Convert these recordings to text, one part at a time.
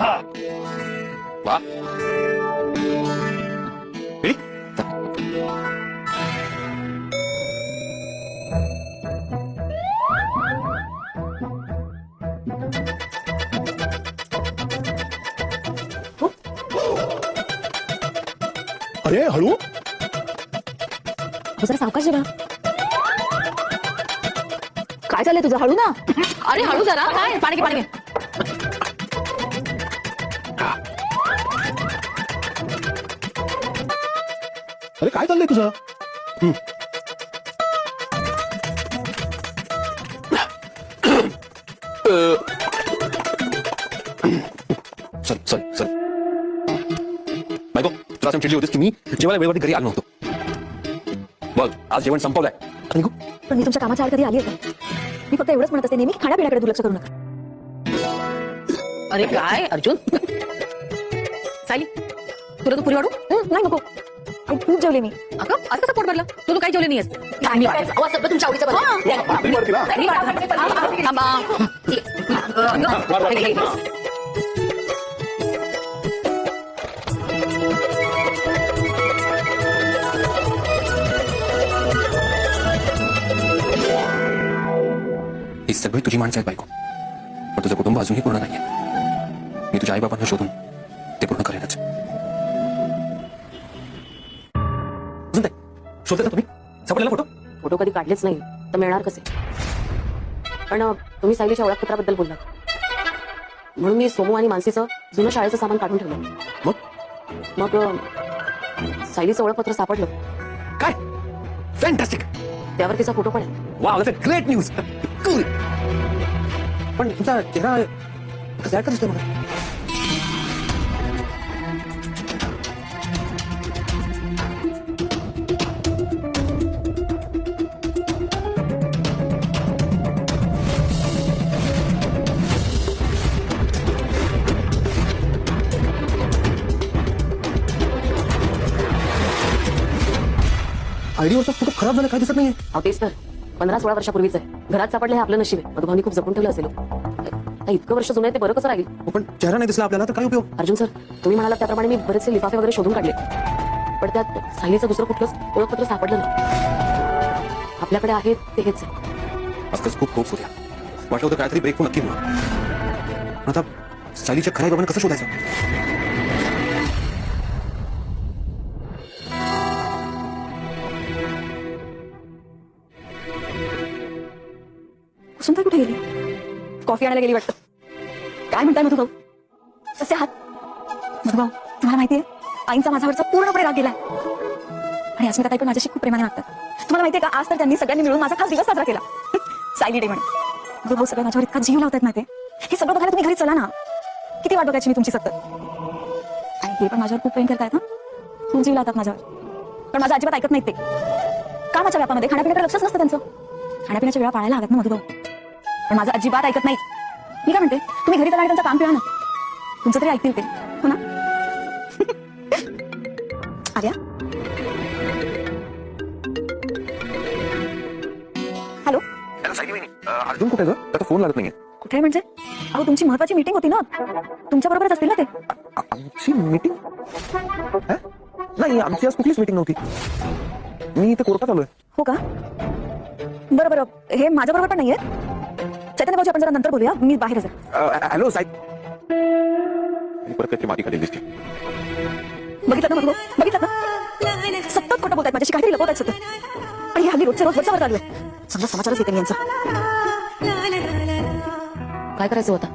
वा Ready? अरे हळू जरा सावकाश जरा काय चाललंय तुझं? हळू ना. अरे हळू जरा. काय? पाणी घे पाणी घे. अरे काय चाललंय तुझं? हं. चल चल चल. बायको तुला चिडली होतीस की मी जेवायला वेळेवरती घरी आलो नव्हतो. बघ आज जेवण संपवलंय. आता निघू? पण मी तुमच्या कामाच्या आड कधी आली आहे का? मी फक्त एवढंच म्हणत असते नेहमी खाण्यापिण्याकडे दुर्लक्ष करू नका. अरे काय अर्जुन? सायली तुला तू पुरी वाढू हं, नाही नको. खूप जेवले मी अगं आज कसं पोट भरलं तू तू काही जेवले नाहीयेस मी वाढते. अहो, सगळं तुमच्या आवडीचं बनवलं. मी वरती ना. मी वाढते. थांबा. ही सगळी तुझी माणसं आहेत बायको पण तुझं कुटुंब अजूनही पूर्ण नाहीये मी तुझ्या आईबाबांना शोधून शोधले का तुम्ही? सापडलेला फोटो? फोटो कधी काढलेच नाही तर मिळणार कसे? पण तुम्ही सायलीच्या ओळखपत्राबद्दल बोललात. म्हणून मी सोमू आणि मानसीचं जुनं शाळेचं सामान काढून ठेवलं. मग? मग सायलीचं ओळखपत्र सापडलं. काय? फॅन्टॅस्टिक त्यावर तिचा फोटो पण आहे. Wow that's great news cool पण तुमचा चेहरा कसा दिसतोय मला. आयडीवरचा फ़ोटो खराब झाला काय दिसत नाहीये? अहो तेच तर. पंधरा सोळा वर्षापूर्वीच आहे. घरात सापडलं हे आपलं नशीब आहे. मधुभावनी खूप जपून ठेवलं असेल आता इतकं वर्ष जुनं आहे ते बरं कसं राहील? हो, पण चेहरा नाही दिसला आपल्याला तर काय उपयोग? अर्जुन सर तुम्ही म्हणाला त्याप्रमाणे मी बरेचसे लिफाफे वगैरे शोधून काढले. पण त्यात सायलीचं दुसरं कुठलंच ओळखपत्र सापडलं नाही. आपल्याकडे आहे ते हेच आहे. खूप खूप सूर्या वाटलं होतं काहीतरी ब्रेक नक्की होणार आता सायलीच्या खऱ्या बाबांना कसं शोधायचं? कुसुमताई कुठे गेली? कॉफी आणायला गेली वाटतं. काय म्हणताय मधुभाऊ? कसे आहात? मधुभाऊ तुम्हाला माहितीये आईंचा माझ्यावरचा पूर्णपणे राग गेलाय. आणि अस्मिता ताई पण माझ्याशी खूप प्रेमाने वागतात तुम्हाला माहितीये का आज तर त्यांनी सगळ्यांनी मिळून माझा खास दिवस साजरा केला. सायली डे म्हणे मधुभाऊ सगळे माझ्यावर इतका जीव लावतात ना ते हे सगळं बघायला तुम्ही घरी चला ना. किती वाट बघायची मी तुमची सतत आणि हे पण माझ्यावर खूप प्रेम करतायत ना खूप जीव लावतात माझ्यावर. पण माझं अजिबात ऐकत नाहीत ते. कामाच्या व्यापामध्ये खाण्यापिण्याकडे लक्षच नसतं त्यांचं? खाण्यापिण्याच्या वेळा पाळायला हव्यात ना मधुभाऊ. पण माझं अजिबात ऐकत नाही. मी काय म्हणते? तुम्ही घरी चला आणि त्यांचं काम पिळा ना. तुमचं तरी ऐकतील ते. हो ना? आर्या? हॅलो? अर्जुन कुठे ग? त्याचा फोन लागत नाहीये. कुठे म्हणजे? अहो तुमची महत्वाची मीटिंग होती ना. तुमच्या बरोबरच असतील ना ते. आमची मीटिंग नाही आमची आज कुठलीच मीटिंग नव्हती. मी इथे कोर्टात आलोय. हो का? बरं बरं. हे माझ्या बरोबर पण नाहीये? चैतन्य भाऊजी आपण जरा नंतर बोलूया. मी बाहेरच आहे. हॅलो साहेब परत त्याची माती खाली दिसते. बघितलं ना मग बघितलं ना? सतत खोटं बोलतायत. माझ्याशी काहीतरी लपवतायत सतत. आणि हे हल्ली रोजच्या रोज वरच्यावर चालू आहे. समजा समाचारच येते यांचा. काय करायचं होता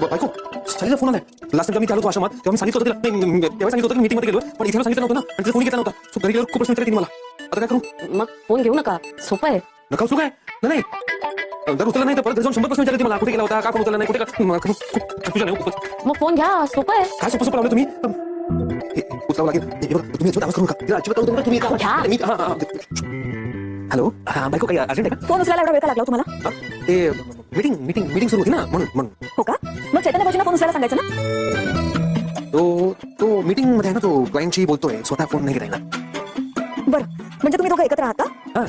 बायको सायलीचा फोन आलाय. लास्ट टाइम मी चालू आश्रमात तेव्हा मी सांगितलं होतं तिला तेव्हा सांगितलं होतं की मीटिंगमध्ये गेलो पण इथे सांगितलं नव्हतं ना. आणि तिला फोन घेतला नव्हता. सो घरी गेल्यावर खूप प्रश्न विचारतील मला. आता काय करू? मग फोन घेऊ नका. सोपं आहे. नका उचलू काय? नाही, नाही. जर उचलला नाही तर परत घरी जाऊन शंभर प्रश्न विचारतील मला. कुठे गेला होता? का फोन उचलला नाही? कुठे का- मला खूप खूप confusion आहे, खूपच. मग फोन घ्या. सोपं आहे. काय सोपं सोपं लावलं तुम्ही? हे, उचलावं लागेल. हे बघा तुम्ही याच्यावर आवाज करू नका. तिला अजिबात कळू देऊ नका, तुम्ही घ्या. मी हा, हा, हा. हॅलो हा बायको काही अर्जंट आहे फोन उचलायला एवढा वेळ का लागला हो तुम्हाला? हा, ते मीटिंग मीटिंग मीटिंग सुरू होती ना म्हणून म्हणून. हो का? मग चैतन्य भाऊजींना फोन उचलायला सांगायचं ना? तो तो मीटिंगमध्ये आहे ना तो क्लायंटशी बोलतोय. स्वतः फोन नाही घेता येणार. म्हणजे तुम्ही दोघं एकत्र आहात का? हा.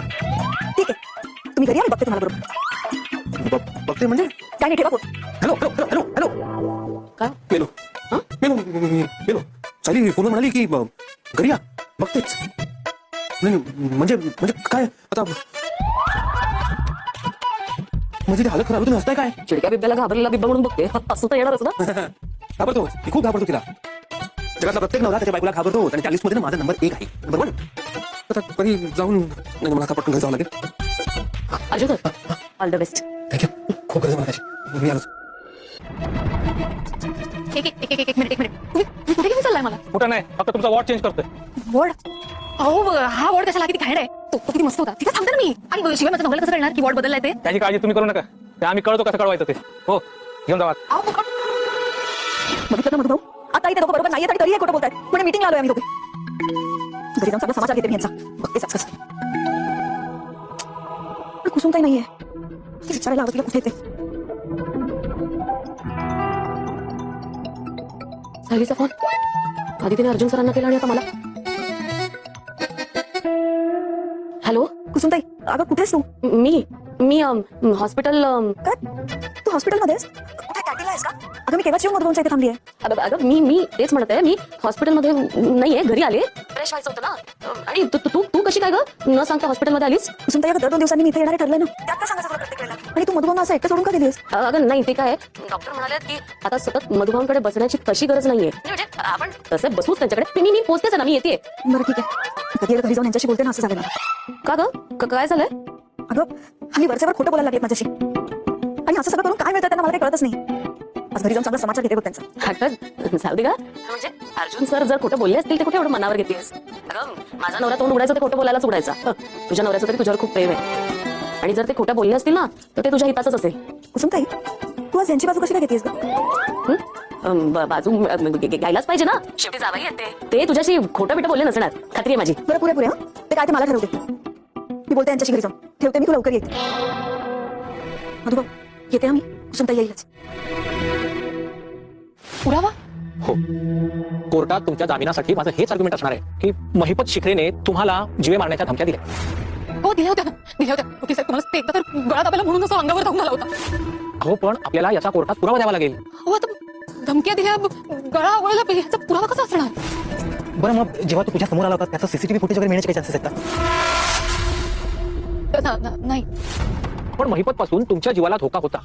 ठीक आहे. तुम्ही घरी मी बघते तुम्हाला बरोबर. बघते म्हणजे? काय नाही ठेवा phone. Hello hello hello hello. Hello. काय मेलो हं? मेलो मेलो सायली फोन म्हणाली की घरी या. बघतेच. नाही म्हणजे म्हणजे काय? आता म्हणजे ते हालत खराब होती हसताय काय? चिडक्या बिब्याला घाबरलेला बिब्बा म्हणून बघते. असं तर येणारच ना. घाबरतो. ती खूप घाबरतो तिला. जगातला प्रत्येक नवरा त्याच्या बायकोला घाबरतो. आणि त्या लिस्टमध्ये ना माझा नंबर एक आहे. बरोबर आता कधी जाऊन नाही मला आता पटकन घरी जावं लागेल. ऑल द बेस्ट थँक्यू खूप गरज मला मी आलोच. एक एक एक एक एक मिनिट एक मिनिट तुम्ही तुम्ही कुठे घेऊन चाललाय मला? कुठं नाही. फक्त तुमचा वॉट चेंज करतोय. वॉर्ड अहो हा वॉर्ड कशाला किती घाण आहे? तो तो किती मस्त होता. तिथे ना मी. आणि शिवाय नवऱ्याला कसं कळणार? की वॉर्ड बदललाय ते. त्याची काळजी तुम्ही करू नका. ते आम्ही कळतो कसं कळवायचं ते. हो घेऊन जावा. बघितलं ना मधुभाऊ आता इथे दोघं बरोबर नाहीये आणि तरीही खोटं बोलतात म्हणजे मीटिंग आलोय आम्ही दोघे. घरी जाऊन सगळं समाचार घेते मी यांचा बघतेच काही नाहीये ती विचारायला कुठे येते सायलीचा फोन आधी तिने अर्जुन सरांना केला आणि आता मला हॅलो कुसुमताई अगं कुठेस तू मी मी हॉस्पिटल काय तू हॉस्पिटलमध्येस कुठे कॅन्टीनला आहेस का? अगं मी केव्हाची मधुभाऊच्या इथे थांबली आहे अगं अगं, मी मी तेच म्हणत आहे मी हॉस्पिटलमध्ये नाहीये घरी आले. फ्रेश व्हायचं होतं ना. आणि तू तू- तू कशी काय ग? न सांगता हॉस्पिटलमध्ये आलीस? कुसुमताई अगं दर दोन दिवसांनी मी इथे येणार ठरलंय ना. त्यात काय सांगायचं तुला प्रत्येक वेळेला? आणि तू मधुभाऊना असं एकटं सोडून का गेलीस अगं नाही ते काय? डॉक्टर म्हणाले की आता सतत मधुभावांकडे बसण्याची तशी गरज नाहीये. म्हणजे आपण तसे बसूच त्यांच्याकडे. मी मी पोहोचतेच ना मी येते बरं ठीक आहे. कधी एकदा घरी जाऊन यांच्याशी बोलते ना असं झालं मला का ग? क- काय झालंय? अगं हल्ली वरच्यावर खोटं बोलायला लागले माझ्याशी. असं सगळं करून काय मिळतं त्यांना मला काही कळतच नाही. आज घरी जाऊन चांगला समाचार घेते बघ त्यांचा. जाऊ दे का म्हणजे अर्जुन सर जर खोटं बोलले असतील ते कुठे एवढं मनावर घेतेस? अगं माझा नवरा तोंड उडायचं ते खोटं बोलायलाच उडायचा हं, तुझ्या नवऱ्याचं तरी तुझ्यावर खूप प्रेम आहे. आणि जर ते खोटं बोलले असतील ना तर ते तुझ्या हिताचंच असेल. कुसुमताई तू आज यांची बाजू कशी काय घेतेस ग? हं? अं, ब- बाजू अं, ग- ग- घ्यायलाच पाहिजे ना. शेवटी जावाई येते. ते तुझ्याशी खोटं बिटं बोलले नसणार. खात्री आहे माझी. बरं पुरे पुरे हं? ते काय ते मला ठरवते. मी बोलते यांच्याशी घरी जाऊन. ठेवते मी तू लवकर येते. मधुभाऊ येते ना मी कुसुमताई येईलच पुरावा हो। कोर्टात तुमच्या जामिनासाठी माझं हेच आर्ग्युमेंट असणार आहे की महिपत शिखरेने तुम्हाला जीवे मारण्याच्या धमक्या दिल्या. हो दिल्या होत्या ना. दिल्या होत्या. ओके साहेब तुम्हाला ते एकदा तर गळा दाबायला म्हणून असं अंगावर धावून आला होता. हो पण आपल्याला याचा कोर्टात पुरावा द्यावा लागेल. हो आता धमक्या दिल्या गळा आवळला ह्याचा पुरावा कसा असणार? बरं मग जेव्हा तू तुझ्या समोर आला होता त्याचं सीसीटीव्ही फुटेज वगैरे मिळण्याचे काही चान्सेस आहेत का नाही. पण महिपत पासून तुमच्या जीवाला धोका होता.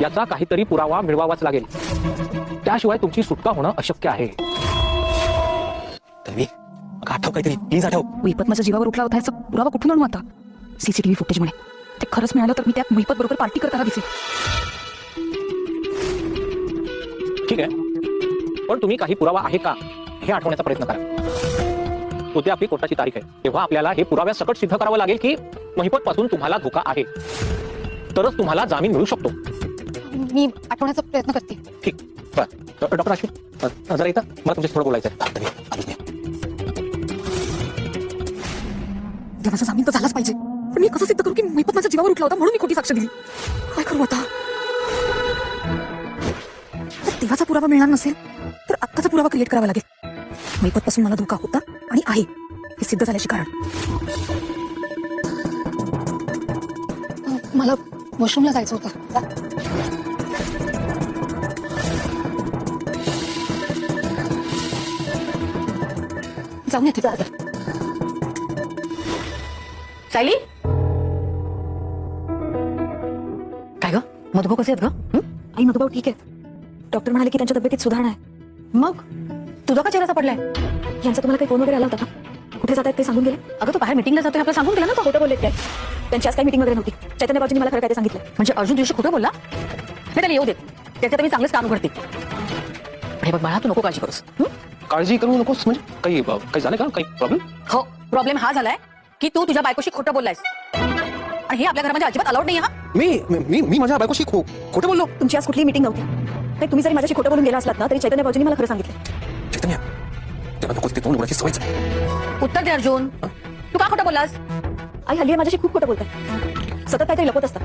याचा काहीतरी पुरावा मिळवावाच लागेल. त्याशिवाय तुमची सुटका होणं अशक्य आहे. तन्वी मग आठव काहीतरी. प्लीज आठव विपत माझ्या जीवावर उठला होता. याचा पुरावा कुठून आणू आता? सीसीटीव्ही फुटेज म्हणे ते खरंच मिळालं तर मी त्यात विपत बरोबर पार्टी करताना दिसेल ठीक आहे. पण तुम्ही काही पुरावा आहे का? हे आठवण्याचा प्रयत्न करा. उद्या आपली कोर्टाची तारीख आहे. तेव्हा आपल्याला हे पुराव्या सकट सिद्ध करावं लागेल की महिपत पासून तुम्हाला धोका आहे. तरच तुम्हाला जामीन मिळू शकतो. मी आठवण्याचा प्रयत्न करते. ठीक. बरं डॉक्टर अश्विन अ, जरा इथं मला तुमच्याशी थोडं बोलायचं आहे देवाचा जामीन तर झालाच पाहिजे. पण मी कसं सिद्ध करू की मैपत माझ्या जीवावर उठला होता म्हणून मी खोटी साक्ष दिली? काय करू आता? जर देवाचा पुरावा मिळणार नसेल तर आत्ताचा पुरावा क्रिएट करावा लागेल. मैपत पासून मला धोका होता आणि आहे. हे सिद्ध झाल्याचे कारण. मला वॉशरूमला जायचं होतं. जाऊन येते. सायली? काय ग? मधुभाऊ कसे आहेत ग? आई मधुभाऊ ठीक आहे डॉक्टर म्हणाले की त्यांच्या तब्येतीत सुधारणा आहे. मग? तुझा का चेहरा सापडलाय? यांचा तुम्हाला काही फोन वगैरे आला होता का? कुठे जात आहेत ते सांगून गेले? अगं तू बाहेर मिटिंगला जातोय आपल्याला सांगून दिलं ना तो खोटं बोलले काय त्यांची आज काही मीटिंग वगैरे नव्हती. चैतन्य बाबूंनी मला खरं काय ते सांगितलं. म्हणजे अर्जुन तुझ्याशी खोटं बोलला? नाही त्याला येऊ देत. त्याच्यात मी चांगलंच काम करते हे बघ बाळा तू नको काळजी करूस. हं? काळजी करू नकोस म्हणजे काही अ, काही झालं का? काही प्रॉब्लेम हो प्रॉब्लेम हा झालाय की तू तुझ्या बायकोशी खोटं बोललायस. आणि हे आपल्या घरामध्ये अजिबात अलाउड नाही हा? मी मी मी माझ्या बायकोशी खो खोटं बोललो? तुमची आज कुठली मीटिंग नव्हती. नाही तुम्ही जरी माझ्याशी खोटं बोलून गेला असलात ना तरी चैतन्य बाबूंनी मला खरं सांगितलं. चैतन्य तेव्हा नकोच ते तोंड उघडायची सवयच आहे. उत्तर दे अर्जुन. तू का खोटं बोललास? आई हल्ली माझ्याशी खूप खोटं बोलतात सतत काहीतरी लपत असतात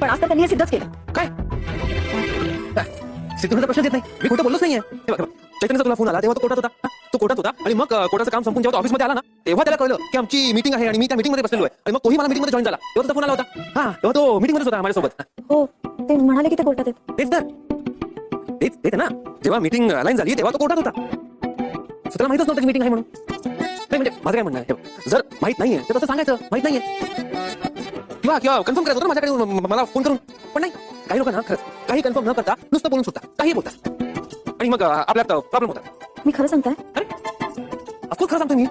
पण आज तर त्यांनी हे सिद्धच केलं. काय? सिद्धूचा प्रश्न येत नाही. मी खोटं बोललोच नाहीये. हे बघ, चैतन्यचा तुला फोन आला तेव्हा तो कोर्टात होता. तो तो कोर्टात होता. आणि मग अं, कोर्टाचं काम संपून जेव्हा ऑफिसमध्ये आला ना तेव्हा त्याला कळलं की आमची मीटिंग आहे आणि मी त्या मीटिंगमध्ये बसलेलो आहे. आणि मग तोही मला मीटिंगमध्ये जॉईन झाला. तेव्हा फोन आला होता. हा तेव्हा तो मीटिंगमध्येच होता माझ्यासोबत. हो. ते म्हणाले की ते कोर्टात आहेत. तेच तर. तेच तेच ना. जेव्हा मीटिंग अलाईन झाली तेव्हा तो कोर्टात होता. त्याला माहितच नव्हतं की मीटिंग आहे म्हणून. नाही म्हणजे माझं काय म्हणणं आहे? जर माहीत नाहीये तर तसं सांगायचं माहीत नाहीये. किंवा किंवा कन्फर्म करायचं होतं ना माझ्याकडे मला फोन करून. पण नाही काही लोकांना खरंच काही कन्फर्म न करता नुसतं बोलून सुटतात काही बोलतात. आणि मग आपल्यात प्रॉब्लेम होतात. मी खरं सांगताय? अरे अफकोर्स खरं सांगतो मी.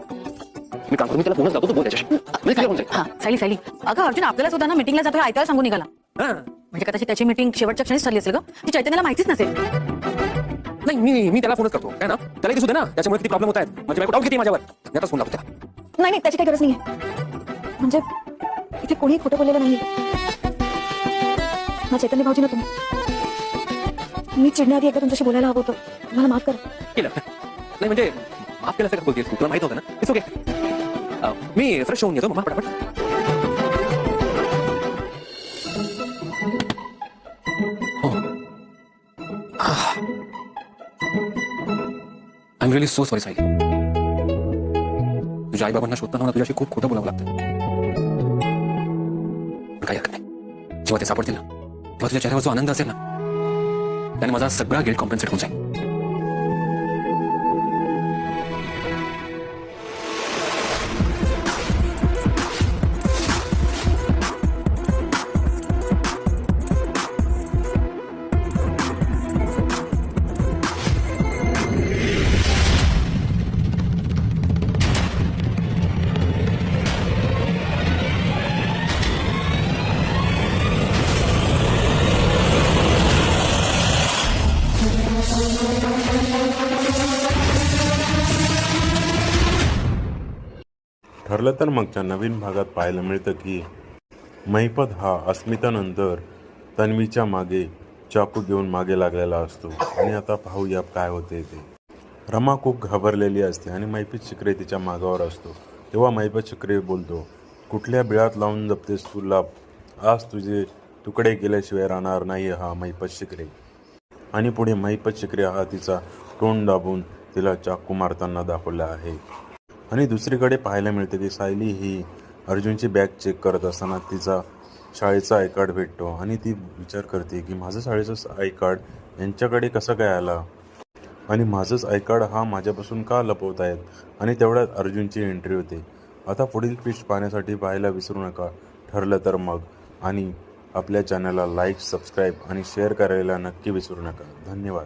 मी काम करून त्याला फोनच लावतो तो बोल त्याच्याशी. हा सायली सायली. अगं अर्जुन आपल्याला सुद्धा ना मिटिंगला जातो ऐकायला सांगून निघाला. हा. म्हणजे कदाचित त्याची मिटिंग शेवटच्या क्षणीच ठरली असेल ग. ती चैतन्याला माहितीच नसेल. नाही मी मी त्याला फोनच करतो. काय ना? त्याला दिसू दे ना. त्याच्यामुळे किती प्रॉब्लेम होत आहेत. माझी बायको डाऊट घेते माझ्यावर? मी आताच फोन लावतो त्याला. नाही नाही त्याची काही गरज नाहीये. म्हणजे इथे कोणी खोटं बोललेलं नाही हा चैतन्य भाऊजी ना तुम्ही. मी चिडण्याआधी एकदा तुमच्याशी बोलायला हवं होतं. मला माफ करा. केलं. नाही म्हणजे माफ केलं असं का बोलतेस तू? तुला माहीत होतं ना? इट्स ओके मी फ्रेश होऊन येतो. मग पटापट. रिअली सो सॉरी साई तुझ्या आईबाबांना शोधताना मला तुझ्याशी खूप खोटं बोलावं लागतं पण हरकत नाही जेव्हा ते सापडतील ना। तेव्हा तुझ्या चेहऱ्यावर जो आनंद असेल ना त्याने माझा सगळा गिल्ट कॉम्पन्सेट होऊन जाईल ठरलं तर मागच्या नवीन भागात पाहायला मिळतं की महिपत हा अस्मितानंतर तन्वीच्या मागे चाकू घेऊन मागे लागलेला असतो. आणि आता पाहूया काय होते ते. रमा खूप घाबरलेली असते आणि मैपत शिकरे तिच्या मागावर असतो. तेव्हा मैपत शिकरे बोलतो कुठल्या बिळात लावून जपतेस तुला आज तुझे तुकडे गेल्याशिवाय राहणार नाही हा मैपत शिकरे आणि पुढे महिपत शिकरे हा तिचा तोंड दाबून तिला चाकू मारताना दाखवला आहे. आणि दुसरीकडे पाहायला मिळते की सायली ही अर्जुनची बॅग चेक करत असताना तिचा शाळेचा आय कार्ड भेटतो आणि ती विचार करते की माझं शाळेचं आय कार्ड यांच्याकडे कसं काय आला? आणि माझंच आय कार्ड हा माझ्यापासून का लपवत आहेत आणि तेवढ्यात अर्जुनची एंट्री होते. आता पुढील फिश पाहण्यासाठी पाहायला विसरू नका. ठरलं तर मग. आणि आपल्या चॅनलला लाईक सबस्क्राईब आणि शेअर करायला नक्की विसरू नका. धन्यवाद.